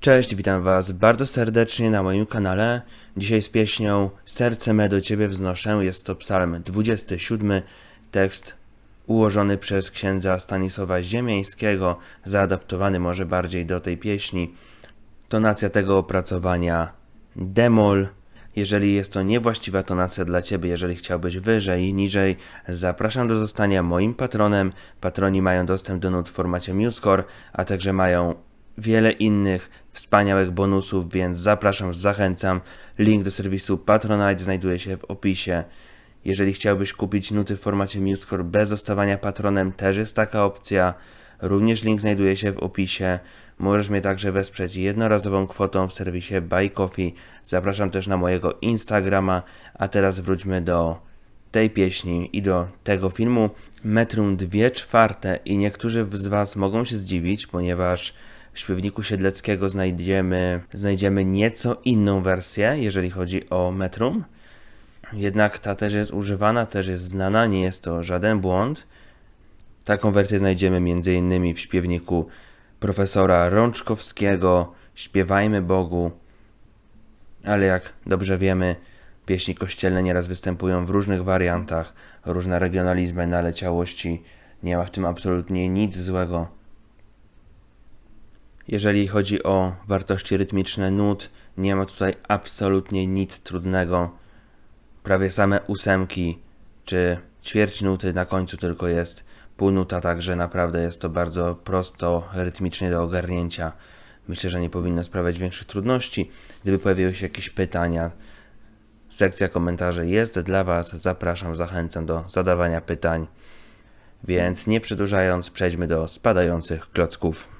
Cześć, witam Was bardzo serdecznie na moim kanale. Dzisiaj z pieśnią Serce me do Ciebie wznoszę. Jest to psalm 27, tekst ułożony przez księdza Stanisława Ziemiańskiego, zaadaptowany może bardziej do tej pieśni. Tonacja tego opracowania demol. Jeżeli jest to niewłaściwa tonacja dla Ciebie, jeżeli chciałbyś wyżej, niżej, zapraszam do zostania moim patronem. Patroni mają dostęp do nut w formacie MuseScore, a także mają wiele innych wspaniałych bonusów, więc zapraszam, zachęcam. Link do serwisu Patronite znajduje się w opisie. Jeżeli chciałbyś kupić nuty w formacie MuseScore bez zostawania patronem, też jest taka opcja. Również link znajduje się w opisie. Możesz mnie także wesprzeć jednorazową kwotą w serwisie Buy Coffee. Zapraszam też na mojego Instagrama. A teraz wróćmy do tej pieśni i do tego filmu. Metrum 2 czwarte i niektórzy z Was mogą się zdziwić, ponieważ śpiewniku Siedleckiego znajdziemy, znajdziemy nieco inną wersję, jeżeli chodzi o metrum. Jednak ta też jest używana, też jest znana, nie jest to żaden błąd. Taką wersję znajdziemy m.in. w śpiewniku profesora Rączkowskiego Śpiewajmy Bogu. Ale jak dobrze wiemy, pieśni kościelne nieraz występują w różnych wariantach, różne regionalizmy, naleciałości. Nie ma w tym absolutnie nic złego. Jeżeli chodzi o wartości rytmiczne nut, nie ma tutaj absolutnie nic trudnego. Prawie same ósemki czy ćwierć nuty na końcu tylko jest półnuta, także naprawdę jest to bardzo prosto rytmicznie do ogarnięcia. Myślę, że nie powinno sprawiać większych trudności. Gdyby pojawiły się jakieś pytania, sekcja komentarzy jest dla Was. Zapraszam, zachęcam do zadawania pytań. Więc nie przedłużając, przejdźmy do spadających klocków.